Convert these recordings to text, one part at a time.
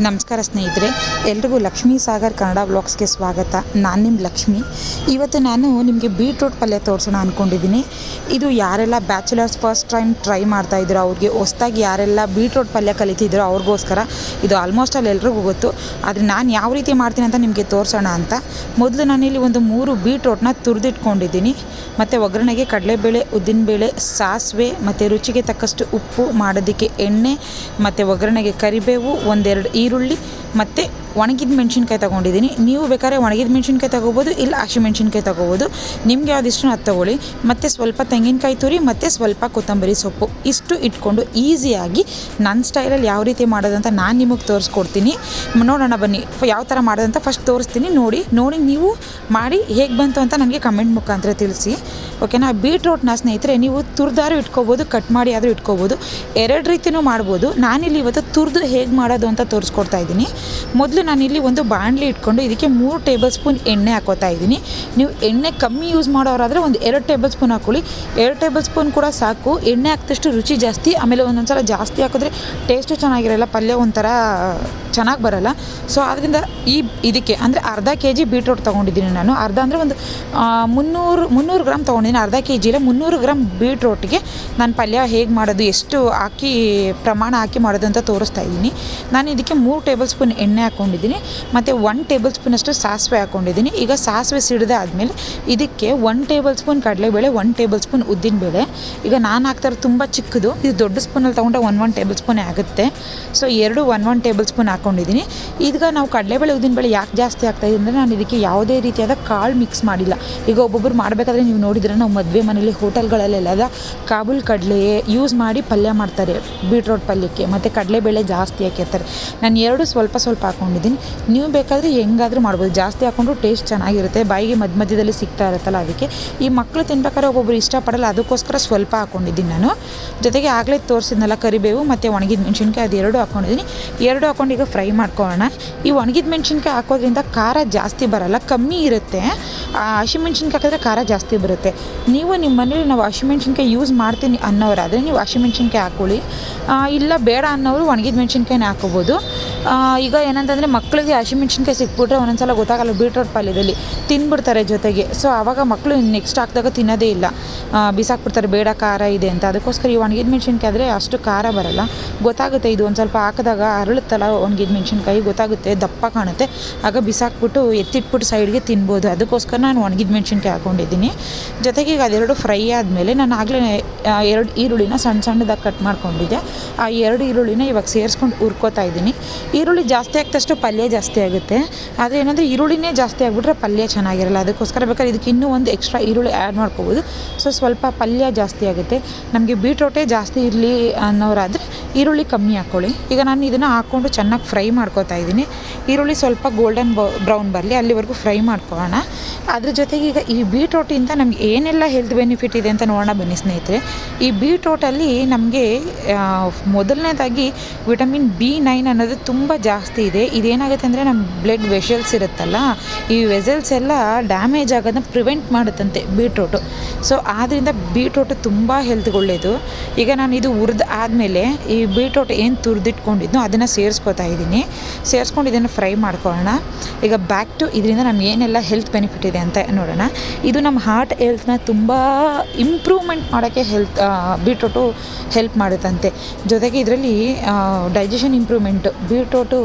ನಮಸ್ಕಾರ ಸ್ನೇಹಿತರೆ, ಎಲ್ರಿಗೂ ಲಕ್ಷ್ಮೀ ಸಾಗರ್ ಕನ್ನಡ ಬ್ಲಾಗ್ಸ್ಗೆ ಸ್ವಾಗತ. ನಾನು ನಿಮ್ಮ ಲಕ್ಷ್ಮಿ. ಇವತ್ತು ನಾನು ನಿಮಗೆ ಬೀಟ್ರೂಟ್ ಪಲ್ಯ ತೋರಿಸೋಣ ಅಂದ್ಕೊಂಡಿದ್ದೀನಿ ಇದು ಯಾರೆಲ್ಲ ಬ್ಯಾಚುಲರ್ಸ್ ಫಸ್ಟ್ ಟೈಮ್ ಟ್ರೈ ಮಾಡ್ತಾ ಇದ್ರು, ಅವ್ರಿಗೆ ಹೊಸ್ದಾಗಿ ಯಾರೆಲ್ಲ ಬೀಟ್ರೂಟ್ ಪಲ್ಯ ಕಲಿತಿದ್ರು ಅವ್ರಿಗೋಸ್ಕರ ಇದು ಆಲ್ಮೋಸ್ಟ್ ಅಲ್ಲಿ ಎಲ್ರಿಗೂ ಗೊತ್ತು. ಆದರೆ ನಾನು ಯಾವ ರೀತಿ ಮಾಡ್ತೀನಿ ಅಂತ ನಿಮಗೆ ತೋರಿಸೋಣ ಅಂತ. ಮೊದಲು ನಾನಿಲ್ಲಿ ಒಂದು ಮೂರು ಬೀಟ್ರೂಟ್ನ ತುರಿದಿಟ್ಕೊಂಡಿದ್ದೀನಿ. ಮತ್ತು ಒಗ್ಗರಣೆಗೆ ಕಡಲೆಬೇಳೆ, ಉದ್ದಿನಬೇಳೆ, ಸಾಸಿವೆ, ಮತ್ತು ರುಚಿಗೆ ತಕ್ಕಷ್ಟು ಉಪ್ಪು, ಮಾಡೋದಕ್ಕೆ ಎಣ್ಣೆ, ಮತ್ತು ಒಗ್ಗರಣೆಗೆ ಕರಿಬೇವು, ಒಂದೆರಡು ಈರುಳ್ಳಿ ಮತ್ತು ಒಣಗಿದ ಮೆಣಸಿನ್ಕಾಯಿ ತೊಗೊಂಡಿದ್ದೀನಿ. ನೀವು ಬೇಕಾದ್ರೆ ಒಣಗಿದ ಮೆಣಸಿನ್ಕಾಯಿ ತೊಗೋಬೋದು, ಇಲ್ಲ ಹಸಿಮೆಣ್ಸಿನ್ಕಾಯಿ ತೊಗೋಬೋದು. ನಿಮ್ಗೆ ಯಾವ್ದು ಇಷ್ಟ ಅದು ತೊಗೊಳ್ಳಿ. ಮತ್ತು ಸ್ವಲ್ಪ ತೆಂಗಿನಕಾಯಿ ತುರಿ, ಮತ್ತು ಸ್ವಲ್ಪ ಕೊತ್ತಂಬರಿ ಸೊಪ್ಪು. ಇಷ್ಟು ಇಟ್ಕೊಂಡು ಈಸಿಯಾಗಿ ನನ್ನ ಸ್ಟೈಲಲ್ಲಿ ಯಾವ ರೀತಿ ಮಾಡೋದಂತ ನಾನು ನಿಮಗೆ ತೋರಿಸ್ಕೊಡ್ತೀನಿ. ನೋಡೋಣ ಬನ್ನಿ, ಯಾವ ಥರ ಮಾಡೋದಂತ ಫಸ್ಟ್ ತೋರಿಸ್ತೀನಿ. ನೋಡಿ ನೋಡಿ ನೀವು ಮಾಡಿ ಹೇಗೆ ಬಂತು ಅಂತ ನನಗೆ ಕಮೆಂಟ್ ಮುಖಾಂತರ ತಿಳಿಸಿ. ಓಕೆನಾ? ಬೀಟ್ರೋಟ್ನ ಸ್ನೇಹಿತರೆ, ನೀವು ತುರ್ದಾರು ಇಟ್ಕೋಬೋದು, ಕಟ್ ಮಾಡಿ ಆದರೂ ಇಟ್ಕೋಬೋದು. ಎರಡು ರೀತಿಯೂ ಮಾಡ್ಬೋದು. ನಾನಿಲ್ಲಿ ಇವತ್ತು ತುರ್ದು ಹೇಗೆ ಮಾಡೋದು ಅಂತ ತೋರಿಸ್ಕೊಡ್ತಾ ಇದ್ದೀನಿ. ಮೊದಲು ನಾನಿಲ್ಲಿ ಒಂದು ಬಾಣಲಿ ಇಟ್ಕೊಂಡು ಇದಕ್ಕೆ ಮೂರು ಟೇಬಲ್ ಸ್ಪೂನ್ ಎಣ್ಣೆ ಹಾಕೋತಾ ಇದ್ದೀನಿ. ನೀವು ಎಣ್ಣೆ ಕಮ್ಮಿ ಯೂಸ್ ಮಾಡೋರಾದರೆ ಒಂದು ಎರಡು ಟೇಬಲ್ ಸ್ಪೂನ್ ಹಾಕೊಳ್ಳಿ. ಎರಡು ಟೇಬಲ್ ಸ್ಪೂನ್ ಕೂಡ ಸಾಕು. ಎಣ್ಣೆ ಹಾಕಿದಷ್ಟು ರುಚಿ ಜಾಸ್ತಿ. ಆಮೇಲೆ ಒಂದೊಂದು ಸಲ ಜಾಸ್ತಿ ಹಾಕಿದ್ರೆ ಟೇಸ್ಟು ಚೆನ್ನಾಗಿರಲ್ಲ. ಪಲ್ಯ ಒಂಥರ ಚೆನ್ನಾಗಿ ಬರಲ್ಲ. ಸೊ ಆದ್ದರಿಂದ ಈ ಇದಕ್ಕೆ ಅಂದರೆ ಅರ್ಧ ಕೆ ಜಿ ಬೀಟ್ರೋಟ್ ತೊಗೊಂಡಿದ್ದೀನಿ ನಾನು. ಅರ್ಧ ಅಂದರೆ ಒಂದು ಮುನ್ನೂರು ಮುನ್ನೂರು ಗ್ರಾಮ್ ತೊಗೊಂಡಿದ್ದೀನಿ. ಅರ್ಧ ಕೆ ಜಿಲ್ಲ ಮುನ್ನೂರು ಗ್ರಾಮ್ ಬೀಟ್ರೋಟ್ಗೆ ನಾನು ಪಲ್ಯ ಹೇಗೆ ಮಾಡೋದು, ಎಷ್ಟು ಹಾಕಿ, ಪ್ರಮಾಣ ಹಾಕಿ ಮಾಡೋದು ಅಂತ ತೋರಿಸ್ತಾ ಇದ್ದೀನಿ. ನಾನು ಇದಕ್ಕೆ ಮೂರು ಟೇಬಲ್ ಸ್ಪೂನ್ ಎಣ್ಣೆ ಹಾಕ್ಕೊಂಡಿದ್ದೀನಿ ಮತ್ತು ಒನ್ ಟೇಬಲ್ ಸ್ಪೂನಷ್ಟು ಸಾಸಿವೆ ಹಾಕ್ಕೊಂಡಿದ್ದೀನಿ ಈಗ ಸಾಸಿವೆ ಸಿಡಿದೆ ಆದಮೇಲೆ ಇದಕ್ಕೆ ಒನ್ ಟೇಬಲ್ ಸ್ಪೂನ್ ಕಡಲೆಬೇಳೆ, ಒನ್ ಟೇಬಲ್ ಸ್ಪೂನ್ ಉದ್ದಿನಬೇಳೆ. ಈಗ ನಾನು ಹಾಕ್ತಾ ಇರೋದು ತುಂಬ ಚಿಕ್ಕದು. ಇದು ದೊಡ್ಡ ಸ್ಪೂನಲ್ಲಿ ತೊಗೊಂಡ್ರೆ ಒನ್ ಒನ್ ಟೇಬಲ್ ಸ್ಪೂನೇ ಆಗುತ್ತೆ. ಸೊ ಎರಡು ಒನ್ ಒನ್ ಟೇಬಲ್ ಸ್ಪೂನ್ ಹಾಕ್ಕೊಂಡಿದ್ದೀನಿ ಈಗ ನಾವು ಕಡಲೆಬೇಳೆ ಉದ್ದಿನಬೇಳೆ ಯಾಕೆ ಜಾಸ್ತಿ ಆಗ್ತಾಯಿದೆ ಅಂದರೆ ನಾನು ಇದಕ್ಕೆ ಯಾವುದೇ ರೀತಿಯಾದ ಕಾಳು ಮಿಕ್ಸ್ ಮಾಡಿಲ್ಲ. ಈಗ ಒಬ್ಬೊಬ್ಬರು ಮಾಡಬೇಕಾದ್ರೆ ನೀವು ನೋಡಿದರೆ ನಾವು ಮದುವೆ ಮನೇಲಿ ಹೋಟೆಲ್ಗಳಲ್ಲೆಲ್ಲ ಕಾಬೂಲ್ ಕಡಲೆ ಯೂಸ್ ಮಾಡಿ ಪಲ್ಯ ಮಾಡ್ತಾರೆ ಬೀಟ್ರೋಟ್ ಪಲ್ಯಕ್ಕೆ. ಮತ್ತು ಕಡಲೆಬೇಳೆ ಜಾಸ್ತಿ ಹಾಕಿರ್ತಾರೆ. ನಾನು ಎರಡು ಸ್ವಲ್ಪ ಸ್ವಲ್ಪ ಹಾಕ್ಕೊಂಡಿದ್ದೀನಿ ನೀವು ಬೇಕಾದರೆ ಹೆಂಗಾದರೂ ಮಾಡ್ಬೋದು. ಜಾಸ್ತಿ ಹಾಕ್ಕೊಂಡ್ರು ಟೇಸ್ಟ್ ಚೆನ್ನಾಗಿರುತ್ತೆ. ಬಾಯಿಗೆ ಮಧ್ಯ ಮಧ್ಯದಲ್ಲಿ ಸಿಗ್ತಾ ಇರುತ್ತಲ್ಲ ಅದಕ್ಕೆ. ಈ ಮಕ್ಕಳು ತಿನ್ಬೇಕಾದ್ರೆ ಒಬ್ಬೊಬ್ರು ಇಷ್ಟಪಡಲ್ಲ ಅದಕ್ಕೋಸ್ಕರ ಸ್ವಲ್ಪ ಹಾಕ್ಕೊಂಡಿದ್ದೀನಿ ನಾನು. ಜೊತೆಗೆ ಆಗಲೇ ತೋರಿಸಿದ್ನಲ್ಲ ಕರಿಬೇವು, ಮತ್ತು ಒಣಗಿದ ಮೆಣಸಿನ್ಕಾಯಿ, ಅದು ಎರಡು ಹಾಕ್ಕೊಂಡಿದ್ದೀನಿ ಎರಡು ಹಾಕ್ಕೊಂಡು ಈಗ ಫ್ರೈ ಮಾಡ್ಕೊಳ್ಳೋಣ. ಈ ಒಣಗಿದ ಮೆಣಸಿನ್ಕಾಯಿ ಹಾಕೋದ್ರಿಂದ ಖಾರ ಜಾಸ್ತಿ ಬರಲ್ಲ ಕಮ್ಮಿ ಇರುತ್ತೆ. ಹಸಿಮೆಣ್ಸಿನ್ಕಾಯಿ ಹಾಕಿದ್ರೆ ಖಾರ ಜಾಸ್ತಿ ಬರುತ್ತೆ. ನೀವು ನಿಮ್ಮ ಮನೇಲಿ ನಾವು ಹಸಿಮೆಣ್ಸಿನ್ಕಾಯಿ ಯೂಸ್ ಮಾಡ್ತೀನಿ ಅನ್ನೋರಾದರೆ ನೀವು ಹಸಿಮೆಣ್ಸಿನ್ಕಾಯಿ ಹಾಕ್ಕೊಳ್ಳಿ ಆ, ಇಲ್ಲ ಬೇಡ ಅನ್ನೋರು ಒಣಗಿದ ಮೆಣಸಿನ್ಕಾಯಿನ ಹಾಕೋಬೋದು. ಈಗ ಏನಂತಂದರೆ ಮಕ್ಕಳಿಗೆ ಹಸಿಮೆಣ್ಸಿನ್ಕಾಯಿ ಸಿಕ್ಬಿಟ್ರೆ ಒಂದೊಂದ್ಸಲ ಗೊತ್ತಾಗಲ್ಲ ಬೀಟ್ರೋಟ್ ಪಲ್ಯದಲ್ಲಿ ತಿಂದ್ಬಿಡ್ತಾರೆ ಜೊತೆಗೆ. ಸೊ ಆವಾಗ ಮಕ್ಕಳು ನೆಕ್ಸ್ಟ್ ಹಾಕಿದಾಗ ತಿನ್ನೋದೇ ಇಲ್ಲ. ಬಿಸಾಕ್ಬಿಡ್ತಾರೆ ಬೇಡ ಖಾರ ಇದೆ ಅಂತ. ಅದಕ್ಕೋಸ್ಕರ ಈ ಒಣಗಿದ ಮೆಣಸಿನ್ಕಾಯಿ ಆದರೆ ಅಷ್ಟು ಖಾರ ಬರಲ್ಲ. ಗೊತ್ತಾಗುತ್ತೆ ಇದು ಒಂದು ಸ್ವಲ್ಪ ಹಾಕಿದಾಗ ಅರಳುತ್ತಲ್ಲ ಒಣಗಿದ ಮೆಣಸಿನ್ಕಾಯಿ ಗೊತ್ತಾಗುತ್ತೆ, ದಪ್ಪ ಕಾಣುತ್ತೆ. ಆಗ ಬಿಸಾಕ್ಬಿಟ್ಟು ಎತ್ತಿಟ್ಬಿಟ್ಟು ಸೈಡ್ಗೆ ತಿನ್ಬೋದು. ಅದಕ್ಕೋಸ್ಕರ ನಾನು ಒಣಗಿದ ಮೆಣಸಿನ್ಕಾಯಿ ಹಾಕ್ಕೊಂಡಿದ್ದೀನಿ ಜೊತೆಗೆ ಈಗ ಅದೆರಡು ಫ್ರೈ ಆದಮೇಲೆ ನಾನು ಆಗಲೇ ಎರಡು ಈರುಳ್ಳಿನ ಸಣ್ಣ ಸಣ್ಣದಾಗಿ ಕಟ್ ಮಾಡ್ಕೊಂಡಿದ್ದೆ. ಆ ಎರಡು ಈರುಳ್ಳಿನ ಇವಾಗ ಸೇರಿಸ್ಕೊಂಡು ಹುರ್ಕೋತಾ ಇದ್ದೀನಿ. ಈರುಳ್ಳಿ ಜಾಸ್ತಿ ಆಗ್ತಷ್ಟು ಪಲ್ಯ ಜಾಸ್ತಿ ಆಗುತ್ತೆ. ಆದರೆ ಏನಂದರೆ ಈರುಳ್ಳಿನೇ ಜಾಸ್ತಿ ಆಗಿಬಿಟ್ರೆ ಪಲ್ಯ ಚೆನ್ನಾಗಿರಲ್ಲ. ಅದಕ್ಕೋಸ್ಕರ ಬೇಕಾದ್ರೆ ಇದಕ್ಕೆ ಇನ್ನೂ ಒಂದು ಎಕ್ಸ್ಟ್ರಾ ಈರುಳ್ಳಿ ಆ್ಯಡ್ ಮಾಡ್ಕೋಬೋದು. ಸೊ ಸ್ವಲ್ಪ ಪಲ್ಯ ಜಾಸ್ತಿ ಆಗುತ್ತೆ. ನಮಗೆ ಬೀಟ್ರೋಟೇ ಜಾಸ್ತಿ ಇರಲಿ ಅನ್ನೋರಾದರೆ ಈರುಳ್ಳಿ ಕಮ್ಮಿ ಹಾಕ್ಕೊಳ್ಳಿ ಈಗ ನಾನು ಇದನ್ನು ಹಾಕ್ಕೊಂಡು ಚೆನ್ನಾಗಿ ಫ್ರೈ ಮಾಡ್ಕೊತಾ ಇದ್ದೀನಿ. ಈರುಳ್ಳಿ ಸ್ವಲ್ಪ ಗೋಲ್ಡನ್ ಬ್ರೌನ್ ಬರಲಿ, ಅಲ್ಲಿವರೆಗೂ ಫ್ರೈ ಮಾಡ್ಕೊಳ್ಳೋಣ. ಅದ್ರ ಜೊತೆಗೆ ಈಗ ಈ ಬೀಟ್ರೋಟಿಂದ ನಮ್ಗೆ ಏನೆಲ್ಲ ಹೆಲ್ತ್ ಬೆನಿಫಿಟ್ ಇದೆ ಅಂತ ನೋಡೋಣ ಬನ್ನಿ ಸ್ನೇಹಿತರೆ. ಈ ಬೀಟ್ರೋಟಲ್ಲಿ ನಮಗೆ ಮೊದಲನೇದಾಗಿ ವಿಟಮಿನ್ ಬಿ ನೈನ್ ಅನ್ನೋದು ತುಂಬ ಜಾಸ್ತಿ ಇದೆ. ಇದೇನಾಗುತ್ತೆ ಅಂದರೆ ನಮ್ಮ ಬ್ಲಡ್ ವೆಷಲ್ಸ್ ಇರುತ್ತಲ್ಲ, ಈ ವೆಸಲ್ಸ್ ಎಲ್ಲ ಡ್ಯಾಮೇಜ್ ಆಗೋದನ್ನ ಪ್ರಿವೆಂಟ್ ಮಾಡುತ್ತಂತೆ ಬೀಟ್ರೋಟು. ಸೊ ಆದ್ದರಿಂದ ಬೀಟ್ರೋಟು ತುಂಬ ಹೆಲ್ತ್ಗೊಳ್ಳೇದು ಈಗ ನಾನು ಇದು ಹುರಿದು ಆದಮೇಲೆ ಈ ಬೀಟ್ರೋಟ್ ಏನು ತುರಿದಿಟ್ಕೊಂಡಿದ್ನೋ ಅದನ್ನು ಸೇರಿಸ್ಕೊತಾ ಇದ್ದೀನಿ ಸೇರಿಸ್ಕೊಂಡು ಇದನ್ನು ಫ್ರೈ ಮಾಡ್ಕೊಳ್ಳೋಣ. ಈಗ ಬ್ಯಾಕ್ ಟು ಇದರಿಂದ ನಮ್ಗೆ ಏನೆಲ್ಲ ಹೆಲ್ತ್ ಬೆನಿಫಿಟ್ ಇದೆ ಅಂತ ನೋಡೋಣ. ಇದು ನಮ್ಮ ಹಾರ್ಟ್ ಹೆಲ್ತ್ನ ತುಂಬ ಇಂಪ್ರೂವ್ಮೆಂಟ್ ಮಾಡೋಕ್ಕೆ ಹೆಲ್ತ್ ಬೀಟ್ರೋಟು ಹೆಲ್ಪ್ ಮಾಡುತ್ತಂತೆ. ಜೊತೆಗೆ ಇದರಲ್ಲಿ ಡೈಜೆಷನ್ ಇಂಪ್ರೂವ್ಮೆಂಟು ಬೀಟ್ರೋಟು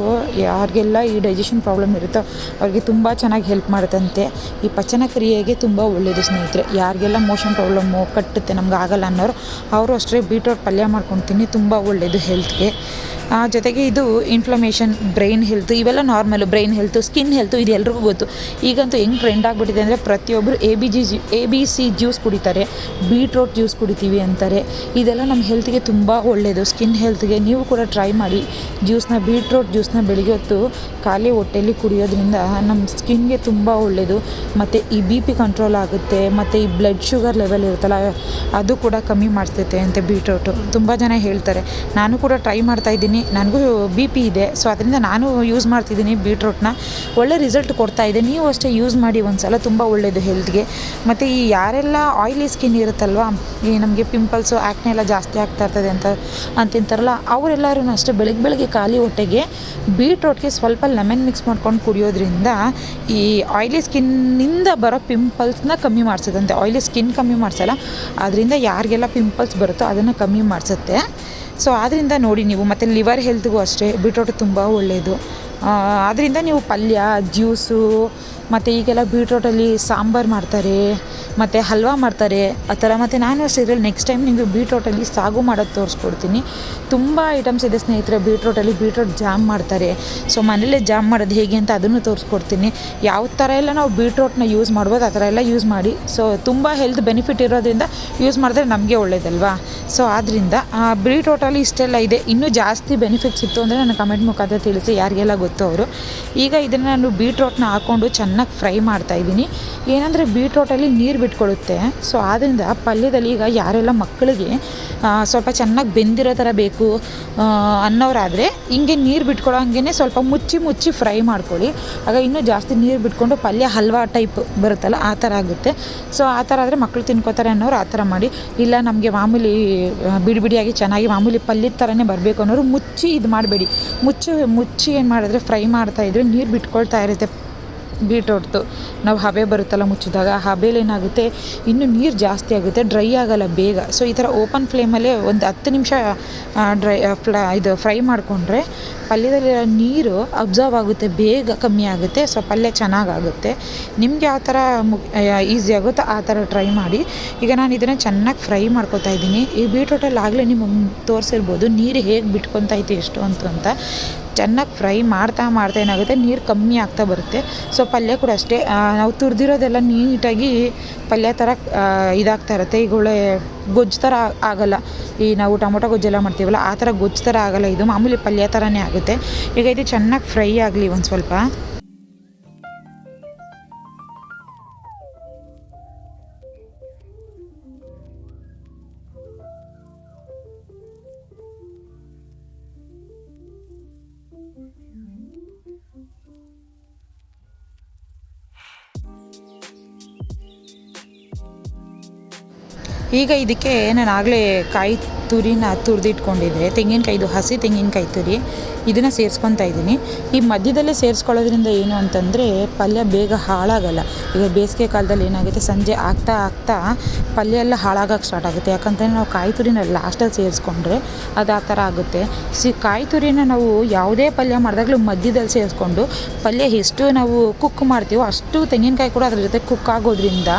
ಯಾರಿಗೆಲ್ಲ ಈ ಡೈಜೆಷನ್ ಪ್ರಾಬ್ಲಮ್ ಇರುತ್ತೋ ಅವ್ರಿಗೆ ತುಂಬ ಚೆನ್ನಾಗಿ ಹೆಲ್ಪ್ ಮಾಡುತ್ತಂತೆ. ಈ ಪಚನ ಕ್ರಿಯೆಗೆ ತುಂಬ ಒಳ್ಳೆಯದು ಸ್ನೇಹಿತರೆ. ಯಾರಿಗೆಲ್ಲ ಮೋಷನ್ ಪ್ರಾಬ್ಲಮ್ಮು ಕಟ್ಟುತ್ತೆ ನಮ್ಗೆ ಆಗಲ್ಲ ಅನ್ನೋರು, ಅವರು ಅಷ್ಟೇ ಬೀಟ್ರೋಟ್ ಪಲ್ಯ ಮಾಡ್ಕೊಂಡು ತಿನ್ನಿ, ತುಂಬ ಒಳ್ಳೆಯದು ಹೆಲ್ತ್ಗೆ ಆ, ಜೊತೆಗೆ ಇದು ಇನ್ಫ್ಲಮೇಷನ್ ಬ್ರೈನ್ ಹೆಲ್ತ್ ಇವೆಲ್ಲ normal brain health skin health ಇದು ಎಲ್ರಿಗೂ ಗೊತ್ತು. ಈಗಂತೂ ಹೆಂಗೆ ಟ್ರೆಂಡ್ ಆಗಿಬಿಟ್ಟಿದೆ ಅಂದರೆ ಪ್ರತಿಯೊಬ್ಬರು ಎ ಬಿ ಜಿ ಜ್ಯೂ ಎ ಬಿ ಸಿ ಜ್ಯೂಸ್ ಕುಡಿತಾರೆ ಬೀಟ್ರೋಟ್ ಜ್ಯೂಸ್ ಕುಡಿತೀವಿ ಅಂತಾರೆ. ಇದೆಲ್ಲ ನಮ್ಮ ಹೆಲ್ತ್ಗೆ ತುಂಬ ಒಳ್ಳೆಯದು ಸ್ಕಿನ್ ಹೆಲ್ತ್ಗೆ ನೀವು ಕೂಡ ಟ್ರೈ ಮಾಡಿ ಜ್ಯೂಸ್ನ ಬೀಟ್ರೋಟ್ ಜ್ಯೂಸ್ನ ಬೆಳಿಗ್ಗೆ ಹೊತ್ತು ಖಾಲಿ ಹೊಟ್ಟೆಯಲ್ಲಿ ಕುಡಿಯೋದ್ರಿಂದ ನಮ್ಮ ಸ್ಕಿನ್ಗೆ ತುಂಬ ಒಳ್ಳೆಯದು ಮತ್ತು ಈ ಬಿ ಪಿ ಕಂಟ್ರೋಲ್ ಆಗುತ್ತೆ, ಮತ್ತು ಈ ಬ್ಲಡ್ ಶುಗರ್ ಲೆವೆಲ್ ಇರುತ್ತಲ್ಲ, ಅದು ಕೂಡ ಕಮ್ಮಿ ಮಾಡ್ತೈತೆ ಅಂತೆ ಬೀಟ್ರೋಟು ತುಂಬ ಜನ ಹೇಳ್ತಾರೆ. ನಾನು ಕೂಡ ಟ್ರೈ ಮಾಡ್ತಾ ಇದ್ದೀನಿ. ಮಾಡ್ತಿದ್ದೀನಿ ನನಗೂ ಬಿ ಪಿ ಇದೆ. ಸೊ ಅದರಿಂದ ನಾನು ಯೂಸ್ ಮಾಡ್ತಿದ್ದೀನಿ ಬೀಟ್ರೂಟ್ನ ಒಳ್ಳೆ ರಿಸಲ್ಟ್ ಕೊಡ್ತಾ ಇದೆ. ನೀವು ಅಷ್ಟೇ ಯೂಸ್ ಮಾಡಿ ಒಂದು ಸಲ ತುಂಬ ಒಳ್ಳೆಯದು ಹೆಲ್ತ್ಗೆ ಮತ್ತು ಈ ಯಾರೆಲ್ಲ ಆಯಿಲಿ ಸ್ಕಿನ್ ಇರುತ್ತಲ್ವ, ಈ ನಮಗೆ ಪಿಂಪಲ್ಸು ಆ್ಯಕ್ನೆ ಎಲ್ಲ ಜಾಸ್ತಿ ಆಗ್ತಾ ಇರ್ತದೆ ಅಂತ ಅಂತಿಂತಾರಲ್ಲ ಅವರೆಲ್ಲರೂ ಅಷ್ಟೇ ಬೆಳಗ್ಗೆ ಬೆಳಗ್ಗೆ ಖಾಲಿ ಹೊಟ್ಟೆಗೆ ಬೀಟ್ರೋಟ್ಗೆ ಸ್ವಲ್ಪ ಲೆಮನ್ ಮಿಕ್ಸ್ ಮಾಡ್ಕೊಂಡು ಕುಡಿಯೋದ್ರಿಂದ ಈ ಆಯಿಲಿ ಸ್ಕಿನ್ನಿಂದ ಬರೋ ಪಿಂಪಲ್ಸ್ನ ಕಮ್ಮಿ ಮಾಡಿಸುತ್ತಂತೆ ಆಯಿಲಿ ಸ್ಕಿನ್ ಕಮ್ಮಿ ಮಾಡಿಸಲ್ಲ ಅದರಿಂದ ಯಾರಿಗೆಲ್ಲ ಪಿಂಪಲ್ಸ್ ಬರುತ್ತೋ ಅದನ್ನು ಕಮ್ಮಿ ಮಾಡಿಸುತ್ತೆ. ಸೊ ಆದ್ದರಿಂದ ನೋಡಿ ನೀವು, ಮತ್ತು ಲಿವರ್ ಹೆಲ್ತ್ಗೂ ಅಷ್ಟೇ ಬೀಟ್ರೋಟ್ ತುಂಬ ಒಳ್ಳೆಯದು ಆದ್ದರಿಂದ ನೀವು ಪಲ್ಯ ಜ್ಯೂಸು ಮತ್ತು ಈಗೆಲ್ಲ ಬೀಟ್ರೋಟಲ್ಲಿ ಸಾಂಬಾರು ಮಾಡ್ತಾರೆ, ಮತ್ತು ಹಲ್ವಾ ಮಾಡ್ತಾರೆ, ಆ ಥರ. ಮತ್ತು ನಾನು ಇದ್ರಲ್ಲಿ ನೆಕ್ಸ್ಟ್ ಟೈಮ್ ನಿಮಗೆ ಬೀಟ್ರೋಟಲ್ಲಿ ಸಾಗು ಮಾಡೋದು ತೋರಿಸ್ಕೊಡ್ತೀನಿ. ತುಂಬ ಐಟಮ್ಸ್ ಇದೆ ಸ್ನೇಹಿತರೆ, ಬೀಟ್ರೋಟಲ್ಲಿ ಬೀಟ್ರೋಟ್ ಜಾಮ್ ಮಾಡ್ತಾರೆ. ಸೊ ಮನೇಲೇ ಜಾಮ್ ಮಾಡೋದು ಹೇಗೆ ಅಂತ ಅದನ್ನು ತೋರಿಸ್ಕೊಡ್ತೀನಿ. ಯಾವ ಥರ ಎಲ್ಲ ನಾವು ಬೀಟ್ರೋಟ್ನ ಯೂಸ್ ಮಾಡ್ಬೋದು, ಆ ಥರ ಎಲ್ಲ ಯೂಸ್ ಮಾಡಿ. ಸೊ ತುಂಬ ಹೆಲ್ತ್ ಬೆನಿಫಿಟ್ ಇರೋದ್ರಿಂದ ಯೂಸ್ ಮಾಡಿದ್ರೆ ನಮಗೆ ಒಳ್ಳೇದಲ್ವಾ? ಸೊ ಆದ್ದರಿಂದ ಬೀಟ್ರೋಟಲ್ಲಿ ಇಷ್ಟೆಲ್ಲ ಇದೆ. ಇನ್ನೂ ಜಾಸ್ತಿ ಬೆನಿಫಿಟ್ಸ್ ಇತ್ತು ಅಂದರೆ ನನ್ನ ಕಮೆಂಟ್ ಮುಖಾಂತರ ತಿಳಿಸಿ, ಯಾರಿಗೆಲ್ಲ ಗೊತ್ತು ಅವರು. ಈಗ ಇದನ್ನು ನಾನು ಬೀಟ್ರೋಟ್ನ ಹಾಕ್ಕೊಂಡು ಚೆನ್ನಾಗಿ ಫ್ರೈ ಮಾಡ್ತಾ ಇದ್ದೀನಿ. ಏನಂದರೆ ಬೀಟ್ರೋಟಲ್ಲಿ ನೀರು ಬಿಟ್ಕೊಳ್ಳುತ್ತೆ ಸೊ ಆದ್ದರಿಂದ ಪಲ್ಯದಲ್ಲಿ ಈಗ ಯಾರೆಲ್ಲ ಮಕ್ಕಳಿಗೆ ಸ್ವಲ್ಪ ಚೆನ್ನಾಗಿ ಬೆಂದಿರೋ ಥರ ಬೇಕು ಅನ್ನೋರಾದರೆ ಹಿಂಗೆ ನೀರು ಬಿಟ್ಕೊಳ್ಳೋ ಹಂಗೆ ಸ್ವಲ್ಪ ಮುಚ್ಚಿ ಮುಚ್ಚಿ ಫ್ರೈ ಮಾಡ್ಕೊಳ್ಳಿ. ಆಗ ಇನ್ನೂ ಜಾಸ್ತಿ ನೀರು ಬಿಟ್ಕೊಂಡು ಪಲ್ಯ ಹಲ್ವಾ ಟೈಪ್ ಬರುತ್ತಲ್ಲ, ಆ ಥರ ಆಗುತ್ತೆ. ಸೊ ಆ ಥರ ಆದರೆ ಮಕ್ಕಳು ತಿನ್ಕೋತಾರೆ ಅನ್ನೋರು ಆ ಥರ ಮಾಡಿ. ಇಲ್ಲ ನಮಗೆ ಮಾಮೂಲಿ ಬಿಡಿ ಬಿಡಿಯಾಗಿ ಚೆನ್ನಾಗಿ ಮಾಮೂಲಿ ಪಲ್ಯದ ಥರನೇ ಬರಬೇಕು ಅನ್ನೋರು ಮುಚ್ಚಿ ಇದು ಮಾಡಬೇಡಿ. ಮುಚ್ಚಿ ಮುಚ್ಚಿ ಏನು ಮಾಡಿದ್ರೆ ಫ್ರೈ ಮಾಡ್ತಾಯಿದ್ರೆ ನೀರು ಬಿಟ್ಕೊಳ್ತಾ ಇರುತ್ತೆ. ಬೀಟ್ರೋಟ್ದು ನಾವು ಹಬೆ ಬರುತ್ತಲ್ಲ ಮುಚ್ಚಿದಾಗ, ಹಬೇಲಿ ಏನಾಗುತ್ತೆ? ಇನ್ನೂ ನೀರು ಜಾಸ್ತಿ ಆಗುತ್ತೆ ಡ್ರೈ ಆಗಲ್ಲ ಬೇಗ. ಸೊ ಈ ಥರ ಓಪನ್ ಫ್ಲೇಮಲ್ಲೇ ಒಂದು ಹತ್ತು ನಿಮಿಷ ಡ್ರೈ ಫ್ಲ ಇದು ಫ್ರೈ ಮಾಡಿಕೊಂಡ್ರೆ ಪಲ್ಯದಲ್ಲಿರೋ ನೀರು ಅಬ್ಸರ್ವ್ ಆಗುತ್ತೆ, ಬೇಗ ಕಮ್ಮಿ ಆಗುತ್ತೆ, ಸೊ ಪಲ್ಯ ಚೆನ್ನಾಗಾಗುತ್ತೆ. ನಿಮಗೆ ಯಾವ ಥರ ಈಸಿ ಆಗುತ್ತೋ? ಆ ಥರ ಟ್ರೈ ಮಾಡಿ. ಈಗ ನಾನು ಇದನ್ನು ಚೆನ್ನಾಗಿ ಫ್ರೈ ಮಾಡ್ಕೊತಾ ಇದ್ದೀನಿ. ಈ ಬೀಟ್ರೋಟಲ್ಲಿ ಆಗಲೇ ನಿಮಗೆ ತೋರಿಸಿರ್ಬೋದು, ನೀರು ಹೇಗೆ ಬಿಟ್ಕೊತೈತೆ ಎಷ್ಟು ಅಂತ ಅಂತ. ಚೆನ್ನಾಗಿ ಫ್ರೈ ಮಾಡ್ತಾ ಮಾಡ್ತಾ ಏನಾಗುತ್ತೆ, ನೀರು ಕಮ್ಮಿ ಆಗ್ತಾ ಬರುತ್ತೆ. ಸೊ ಪಲ್ಯ ಕೂಡ ಅಷ್ಟೇ. ನಾವು ತುರಿದಿರೋದೆಲ್ಲ ನೀಟಾಗಿ ಪಲ್ಯ ಥರ ಇದಾಗ್ತಾ ಇರುತ್ತೆ. ಈಗ ಒಳ್ಳೆ ಗೊಜ್ಜು ಥರ ಆಗಲ್ಲ. ಈ ನಾವು ಟೊಮೊಟೊ ಗೊಜ್ಜೆಲ್ಲ ಮಾಡ್ತೀವಲ್ಲ, ಆ ಥರ ಗೊಜ್ಜು ಥರ ಆಗಲ್ಲ. ಇದು ಮಾಮೂಲಿ ಪಲ್ಯ ಥರನೇ ಆಗುತ್ತೆ ಈಗ ಇದು ಚೆನ್ನಾಗಿ ಫ್ರೈ ಆಗಲಿ ಒಂದು ಸ್ವಲ್ಪ. ಈಗ ಇದಕ್ಕೆ ನಾನು ಆಗಲೇ ಕಾಯಿ ತುರಿನ ತುರಿದಿಟ್ಕೊಂಡಿದ್ದೆ ತೆಂಗಿನಕಾಯಿದು ಹಸಿ ತೆಂಗಿನಕಾಯಿ ತುರಿ ಇದನ್ನು ಸೇರಿಸ್ಕೊತಾ ಇದ್ದೀನಿ. ಈ ಮಧ್ಯದಲ್ಲೇ ಸೇರಿಸ್ಕೊಳ್ಳೋದ್ರಿಂದ ಏನು ಅಂತಂದರೆ ಪಲ್ಯ ಬೇಗ ಹಾಳಾಗಲ್ಲ. ಈಗ ಬೇಸಿಗೆ ಕಾಲದಲ್ಲಿ ಏನಾಗುತ್ತೆ, ಸಂಜೆ ಆಗ್ತಾ ಆಗ್ತಾ ಪಲ್ಯ ಎಲ್ಲ ಹಾಳಾಗೋಕ್ಕೆ ಸ್ಟಾರ್ಟ್ ಆಗುತ್ತೆ. ಯಾಕಂತಂದರೆ ನಾವು ಕಾಯಿ ತುರಿನ ಲಾಸ್ಟಲ್ಲಿ ಸೇರಿಸ್ಕೊಂಡ್ರೆ ಅದು ಆ ಥರ ಆಗುತ್ತೆ. ಸಿ ಕಾಯಿ ತುರಿನ ನಾವು ಯಾವುದೇ ಪಲ್ಯ ಮಾಡಿದಾಗಲೂ ಮಧ್ಯದಲ್ಲಿ ಸೇರಿಸ್ಕೊಂಡು ಪಲ್ಯ ಎಷ್ಟು ನಾವು ಕುಕ್ ಮಾಡ್ತೀವೋ ಅಷ್ಟು ತೆಂಗಿನಕಾಯಿ ಕೂಡ ಅದ್ರ ಜೊತೆ ಕುಕ್ ಆಗೋದ್ರಿಂದ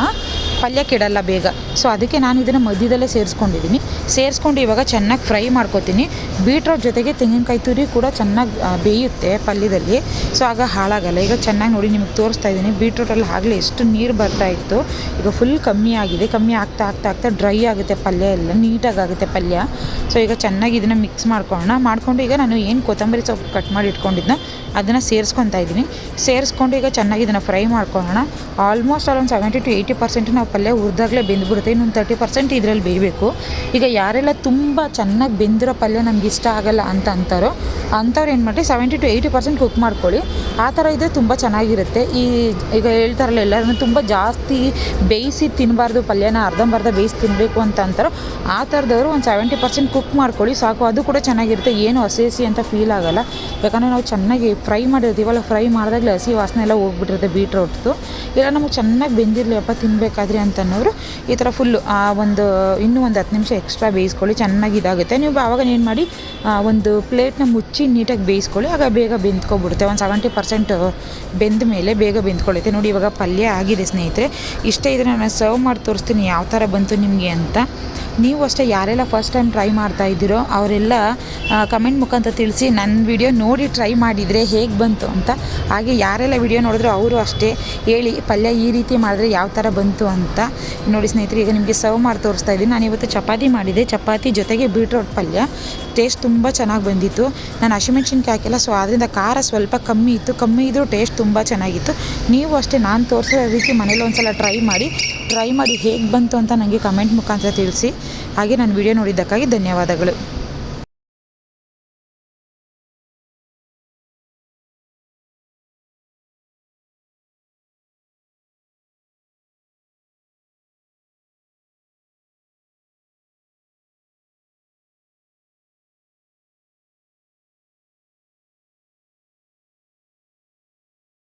ಪಲ್ಯ ಕೆಡಲ್ಲ ಬೇಗ. ಸೊ ಅದಕ್ಕೆ ನಾನು ಇದನ್ನು ಮಧ್ಯದಲ್ಲೇ ಸೇರಿಸ್ಕೊಂಡಿದ್ದೀನಿ ಸೇರಿಸ್ಕೊಂಡು ಇವಾಗ ಚೆನ್ನಾಗಿ ಫ್ರೈ ಮಾಡ್ಕೋತೀನಿ. ಬೀಟ್ರೋಟ್ ಜೊತೆಗೆ ತೆಂಗಿನಕಾಯಿ ತುರಿ ಕೂಡ ಚೆನ್ನಾಗಿ ಬೇಯುತ್ತೆ ಪಲ್ಯದಲ್ಲಿ. ಸೊ ಆಗ ಹಾಳಾಗಲ್ಲ. ಈಗ ಚೆನ್ನಾಗಿ ನೋಡಿ ನಿಮಗೆ ತೋರಿಸ್ತಾ ಇದ್ದೀನಿ ಬೀಟ್ರೋಟಲ್ಲಿ ಆಗಲೇ ಎಷ್ಟು ನೀರು ಬರ್ತಾ ಇತ್ತು. ಈಗ ಫುಲ್ ಕಮ್ಮಿ ಆಗಿದೆ. ಕಮ್ಮಿ ಆಗ್ತಾ ಆಗ್ತಾ ಆಗ್ತಾ ಡ್ರೈ ಆಗುತ್ತೆ ಪಲ್ಯ ಎಲ್ಲ. ನೀಟಾಗಿ ಆಗುತ್ತೆ ಪಲ್ಯ. ಸೊ ಈಗ ಚೆನ್ನಾಗಿ ಇದನ್ನು ಮಿಕ್ಸ್ ಮಾಡ್ಕೊಳ್ಳೋಣ. ಮಾಡ್ಕೊಂಡು ಈಗ ನಾನು ಏನು ಕೊತ್ತಂಬರಿ ಸೊಪ್ಪು ಕಟ್ ಮಾಡಿ ಇಟ್ಕೊಂಡಿದ್ನ, ಅದನ್ನು ಸೇರಿಸ್ಕೊತಾ ಇದ್ದೀನಿ ಸೇರಿಸ್ಕೊಂಡು ಈಗ ಚೆನ್ನಾಗಿ ಇದನ್ನು ಫ್ರೈ ಮಾಡ್ಕೊಳ್ಳೋಣ. ಆಲ್ಮೋಸ್ಟ್ ಅಲ್ಲೊಂದು ಸೆವೆಂಟಿ ಟು ಏಯ್ಟಿ ಪರ್ಸೆಂಟ್ ನಾವು ಪಲ್ಯ ಹುರಿದಾಗಲೇ ಬೆಂದ್ಬಿಡುತ್ತೆ. ಇನ್ನೊಂದು ತರ್ಟಿ ಪರ್ಸೆಂಟ್ ಇದರಲ್ಲಿ ಬೇಯಬೇಕು. ಈಗ ಯಾರೆಲ್ಲ ತುಂಬ ಚೆನ್ನಾಗಿ ಬೆಂದಿರೋ ಪಲ್ಯ ನಮ್ಗೆ ಇಷ್ಟ ಆಗಲ್ಲ ಅಂತ ಅಂತಾರೋ, ಅಂಥವ್ರು ಏನು ಮಾಡಿ seventy to eighty percent cook ಮಾಡ್ಕೊಳ್ಳಿ. ಆ ಥರ ಇದ್ದರೆ ತುಂಬ ಚೆನ್ನಾಗಿರುತ್ತೆ. ಈ ಈಗ ಹೇಳ್ತಾರಲ್ಲ ಎಲ್ಲರೂ ತುಂಬ ಜಾಸ್ತಿ ಬೇಯಿಸಿ ತಿನ್ನಬಾರ್ದು ಪಲ್ಯನ ಅರ್ಧಂಬರ್ಧ ಬೇಯಿಸಿ ತಿನ್ನಬೇಕು ಅಂತ ಅಂತಾರೋ, ಆ ಥರದವರು ಒಂದು ಸೆವೆಂಟಿ ಪರ್ಸೆಂಟ್ ಕುಕ್ ಮಾಡ್ಕೊಳ್ಳಿ. ಸಾಕು, ಅದು ಕೂಡ ಚೆನ್ನಾಗಿರುತ್ತೆ. ಏನು ಹಸಿ ಅಂತ ಫೀಲ್ ಆಗೋಲ್ಲ. ಯಾಕಂದರೆ ನಾವು ಚೆನ್ನಾಗಿ ಫ್ರೈ ಮಾಡಿರ್ತೀವಲ್ಲ ಫ್ರೈ ಮಾಡಿದಾಗಲೇ ಹಸಿ ವಾಸನೆ ಎಲ್ಲ ಹೋಗ್ಬಿಟ್ಟಿರುತ್ತೆ ಬೀಟ್ರೋಟ್ದು ಇಲ್ಲ, ನಮಗೆ ಚೆನ್ನಾಗಿ ಬೆಂದಿರಲಿ, ಅಪ್ಪ ತಿನ್ನಬೇಕಾದ್ರೆ ಅಂತನ್ನೋರು ಈ ಥರ ಫುಲ್ಲು ಒಂದು, ಇನ್ನೂ ಒಂದು ಹತ್ತು ನಿಮಿಷ ಎಕ್ಸ್ಟ್ರಾ ಬೇಯಿಸ್ಕೊಳ್ಳಿ, ಚೆನ್ನಾಗಿ ಇದಾಗುತ್ತೆ. ನೀವು ಆವಾಗ ಏನು ಮಾಡಿ ಒಂದು ಪ್ಲೇಟ್ನ ಮುಚ್ಚಿ ನೀಟಾಗಿ ಬೇಯಿಸ್ಕೊಳ್ಳಿ, ಆಗ ಬೇಗ ಬೆಂದ್ಕೊಬಿಡುತ್ತೆ. ಒಂದು ಸೆವೆಂಟಿ ಪರ್ಸೆಂಟ್ ಬೆಂದ ಮೇಲೆ ಬೇಗ ಬೆಂದ್ಕೊಳ್ಳುತ್ತೆ. ನೋಡಿ, ಇವಾಗ ಪಲ್ಯ ಆಗಿದೆ ಸ್ನೇಹಿತರೆ. ಇಷ್ಟೇ ಇದ್ರೆ ನಾನು ಸರ್ವ್ ಮಾಡಿ ತೋರಿಸ್ತೀನಿ, ಯಾವ ಥರ ಬಂತು ನಿಮಗೆ ಅಂತ. ನೀವು ಅಷ್ಟೇ ಯಾರೆಲ್ಲ ಫಸ್ಟ್ ಟೈಮ್ ಟ್ರೈ ಮಾಡ್ತಾ ಇದ್ದೀರೋ ಅವರೆಲ್ಲ ಕಮೆಂಟ್ ಮುಖಾಂತರ ತಿಳಿಸಿ ನನ್ನ ವಿಡಿಯೋ ನೋಡಿ ಟ್ರೈ ಮಾಡಿದರೆ ಹೇಗೆ ಬಂತು ಅಂತ. ಹಾಗೆ ಯಾರೆಲ್ಲ ವಿಡಿಯೋ ನೋಡಿದ್ರು ಅವರು ಅಷ್ಟೇ ಹೇಳಿ, ಪಲ್ಯ ಈ ರೀತಿ ಮಾಡಿದ್ರೆ ಯಾವ ಥರ ಬಂತು ಅಂತ. ನೋಡಿ ಸ್ನೇಹಿತರೆ, ಈಗ ನಿಮಗೆ ಸರ್ವ್ ಮಾಡಿ ತೋರಿಸ್ತಾ ಇದ್ದೀನಿ. ನಾನು ಇವತ್ತು ಚಪಾತಿ ಮಾಡಿದೆ. ಚಪಾತಿ ಜೊತೆಗೆ ಬೀಟ್ರೋಟ್ ಪಲ್ಯ. ಟೇಸ್ಟ್ ತುಂಬ ಚೆನ್ನಾಗಿ ಬಂದಿತ್ತು. ನಾನು ಹಸಿಮೆಣ್ಸಿನ್ಕಾಯಿ ಹಾಕಿಲ್ಲ ಸೊ ಅದರಿಂದ ಖಾರ ಸ್ವಲ್ಪ ಕಮ್ಮಿ ಇತ್ತು. ಕಮ್ಮಿ ಇದ್ದರೂ ಟೇಸ್ಟ್ ತುಂಬ ಚೆನ್ನಾಗಿತ್ತು. ನೀವು ಅಷ್ಟೇ, ನಾನು ತೋರಿಸೋ ರೀತಿ ಮನೇಲಿ ಒಂದು ಸಲ ಟ್ರೈ ಮಾಡಿ. ಟ್ರೈ ಮಾಡಿ ಹೇಗೆ ಬಂತು ಅಂತ ನನಗೆ ಕಮೆಂಟ್ ಮುಖಾಂತರ ತಿಳಿಸಿ. ಹಾಗೆ ನಾನು ವಿಡಿಯೋ ನೋಡಿದ್ದಕ್ಕಾಗಿ ಧನ್ಯವಾದಗಳು.